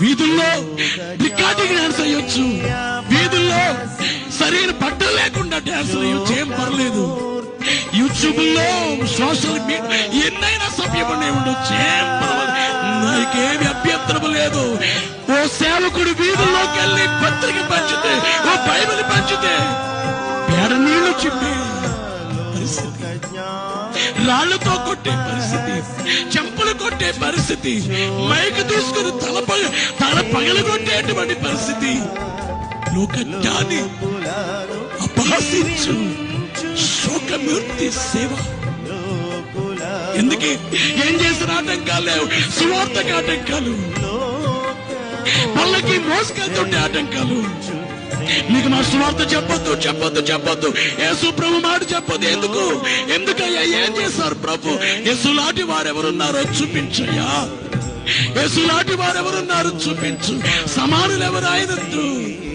వీధుల్లో recording dance అయ్యొచ్చు. వీధుల్లో సరైన బట్టలు లేకుండా డాన్స్ అయ్యొచ్చు. ఏం పర్లేదు. యూట్యూబ్లో సోషల్ మీడియా ఎన్నైనా సభ్యమనే ఉండొచ్చు. ఏం నాకేమి అభ్యంతరం లేదు. ఓ సేవకుడు వీధుల్లోకి వెళ్ళి పత్రిక పంచితే ఓ బైబిల్ పంచితే పేడ నీళ్ళు చిప్పి రాళ్ళతో కొట్టే పరిస్థితి చెంపలు కొట్టే పరిస్థితి మైక్ తీసుకుని తల పగ తల పగలు కొట్టేటువంటి పరిస్థితి. లోకజ్ఞాని అపహసించు. శోకమూర్తి సేవ. ఎందుకు? ఏం చేసిన ఆటంకాలు లేవు. సువార్తకి ఆటంకాలు. పళ్ళకి మోసుకెళ్తుంటే ఆటంకాలు. నీకు నా సువార్త చెప్పొద్దు చెప్పొద్దు చెప్పొద్దు. యేసు ప్రభు మాట చెప్పొద్దు. ఎందుకు? ఎందుకయ్యా? ఏం చేశారు ప్రభు? యేసులాంటి వారెవరున్నారో చూపించయ్యా. వారు వారెవరున్నారో చూపించు. సమానులు ఎవరు ఆయనద్దు?